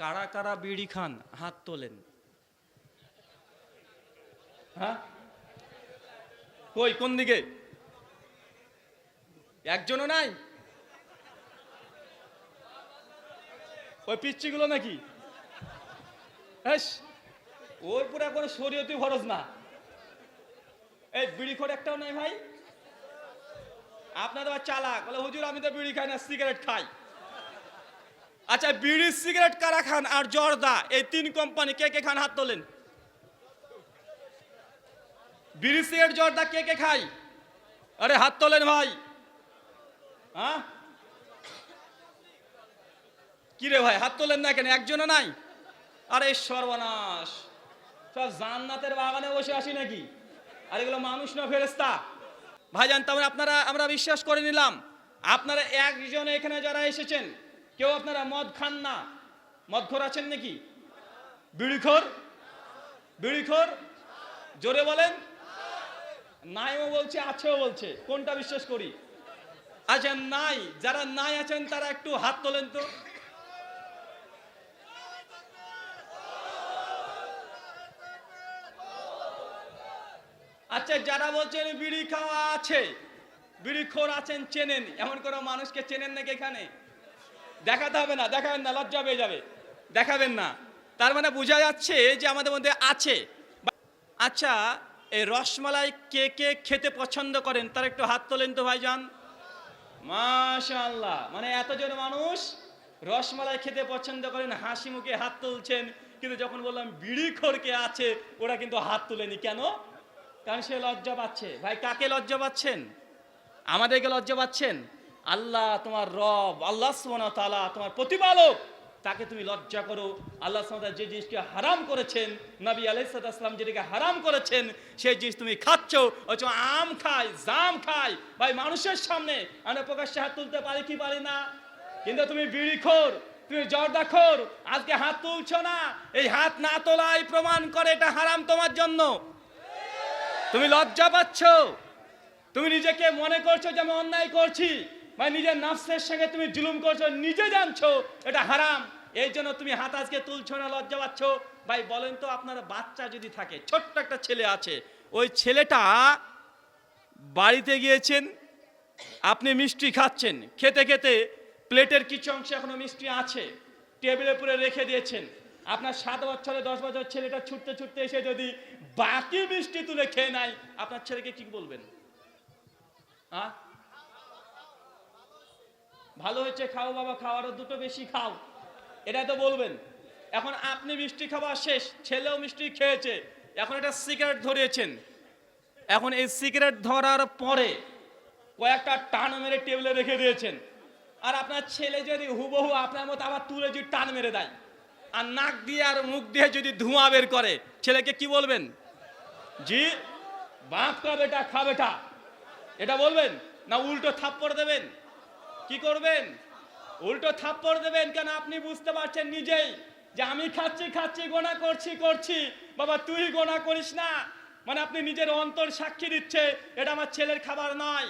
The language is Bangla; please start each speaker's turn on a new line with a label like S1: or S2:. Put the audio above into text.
S1: কারা কারা বিড়ি খান, হাত তোলেন। হ্যাঁ? কোন দিকে? একজনও নাই? ওই পিচ্ছিগুলো নাকি? হ্যাস ওর পুরো কোনো শরীয়তি খরচ না। এই বিড়ি খোর একটাও নাই ভাই। আপনাদের চালাক, বলে, হুজুর, আমি তো বিড়ি খাই না, সিগারেট খাই। আচ্ছা বিড়ি, সিগারেট কারা খান আর জর্দা, এই তিন কোম্পানি কে কে খান হাত তোলেন? বিড়ি, সিগারেট, জর্দা কে কে খাই আরে, হাত তোলেন ভাই। হ্যাঁ? কি রে ভাই, হাত তোলেন না কেন? একজনও নাই? আরে সর্বনাশ। সব জান্নাতের বাগানে বসে আসি নাকি? আর এগুলো মানুষ না ফেরেস্তা ভাইজান, তাহলে আপনারা, আমরা বিশ্বাস করে নিলাম, আপনারা একজন এখানে যারা এসেছেন কেউ আপনারা মদ খান না? মদখোর আছেন নাকি? বিড়িখোর? বিড়িখোর? জোরে বলেন। নাইও বলছে, আছেও বলছে। কোনটা বিশ্বাস করি? আচ্ছা নাই। যারা নাই আছেন, তারা একটু হাত তোলেন তো। আচ্ছা যারা বলছেন বিড়ি খাওয়া আছে বিড়ি খোর আছেন, চেনেন। এমন কোনো মানুষকে চেনেন নাকি এখানে? দেখাতে হবে না, দেখাবেন না, লজ্জা পেয়ে যাবে। দেখাবেন না। তার মানে বোঝা যাচ্ছে যে আমাদের মধ্যে আছে। আচ্ছা এই রসমালাই কে কে খেতে পছন্দ করেন? তার একটু হাত তোলেন তো ভাই ভাইজান। মাশাআল্লাহ। মানে এতজন মানুষ রসমালাই খেতে পছন্দ করেন, হাসি মুখে হাত তুলছেন, কিন্তু যখন বললাম বিড়ি খোরকে আছে, ওরা কিন্তু হাত তুলেনি। কেন? কারণ সে লজ্জা পাচ্ছে। ভাই, কাকে লজ্জা পাচ্ছেন? আমাদেরকে লজ্জা পাচ্ছেন? আল্লাহ তোমার রব, আল্লাহ ওয়া তাআলা তোমার প্রতিপালক, তাকে তুমি লজ্জা করো। আল্লাহ সুবহানাহু যে জিনিসকে হারাম করেছেন, নবী আলাইহিস সালাম যেটাকে হারাম করেছেন, সেই জিনিস তুমি খাচ্ছ, অথচ আম খাই, জাম খাই। ভাই, মানুষের সামনে আমরা প্রকাশ্যে হাত তুলতে পারি কি পারি না? কিন্তু তুমি বিড়িখোর তুমি জর্দাখোর আজকে হাত তুলছ না, এই হাত না তোলাই প্রমাণ করে এটা হারাম তোমার জন্য। তুমি লজ্জা পাচ্ছ। তুমি নিজেকে মনে করছ যে আমি অন্যায় করছি। বা নিজের নাফসের সঙ্গে তুমি জুলুম করছ, নিজে জানছো, এটা হারাম। এই জন্য তুমি হাত আজকে তুলছো না, লজ্জা পাচ্ছ। ভাই, বলেন তো আপনার বাচ্চা যদি থাকে, ছোট্ট একটা ছেলে আছে, ওই ছেলেটা বাড়িতে গিয়েছেন, আপনি মিষ্টি খাচ্ছেন, খেতে খেতে প্লেটের কিছু অংশে এখনও মিষ্টি আছে, টেবিলের উপরে রেখে দিয়েছেন। আপনার সাত বছরে দশ বছর ছেলেটা ছুটতে ছুটতে এসে যদি বাকি মিষ্টি তুলে খেয়ে নাই আপনার ছেলেকে কি বলবেন? হ্যাঁ ভালো হয়েছে, খাও বাবা খাওয়ারও দুটো বেশি খাও। এটা তো বলবেন। এখন আপনি মিষ্টি খাওয়া শেষ, ছেলেও মিষ্টি খেয়েছে। এখন এটা সিগারেট ধরিয়েছেন। এখন এই সিগারেট ধরার পরে কয়েকটা টান মেরে টেবিলে রেখে দিয়েছেন। আর আপনার ছেলে যদি হুবহু আপনার মতো আবার তুলে যদি টান মেরে দেয়, আর নাক দিয়ে আর মুখ দিয়ে যদি ধোঁয়া বের করে, ছেলেকে কি বলবেন? জি, বাপ কা বেটা, খা বেটা। এটা বলবেন না উল্টো থাপ্পড় দেবেন? কি করবেন? উল্টো থাপ্পড় দেবেন কেন? আপনি বুঝতে পারছেন নিজেই যে আমি খাচ্ছি খাচ্ছি, গোনা করছি করছি। বাবা, তুই গোনা করিস না। মানে আপনি নিজের অন্তর সাক্ষী দিচ্ছে, এটা আমার ছেলের খাবার নয়।